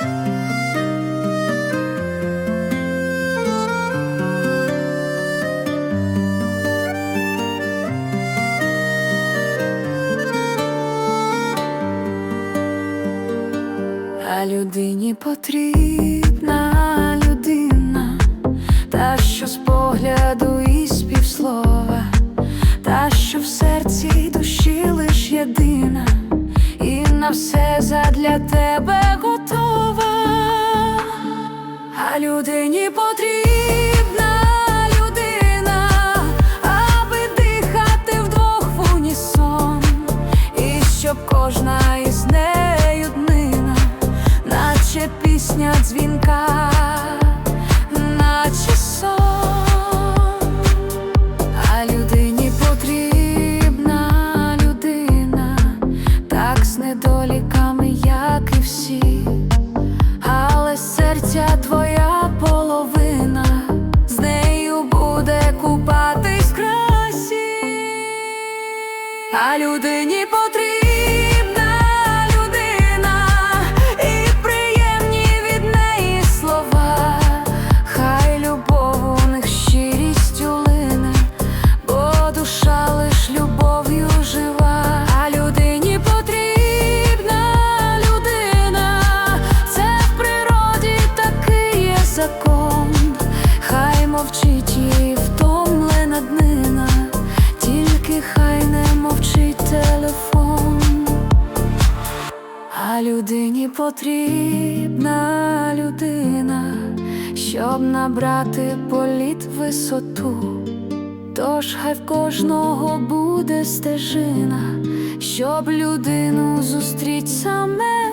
А людині потрібна людина, та що з погляду і співслова, та що в серці й душі лиш єдина, і на все задля тебе Людині потрібна людина, аби дихати вдвох унісон, і щоб кожна із нею днина, наче пісня дзвінка, а людині потрібна Людині потрібна людина, щоб набрати політ висоту. Тож хай в кожного буде стежина, щоб людину зустріть саме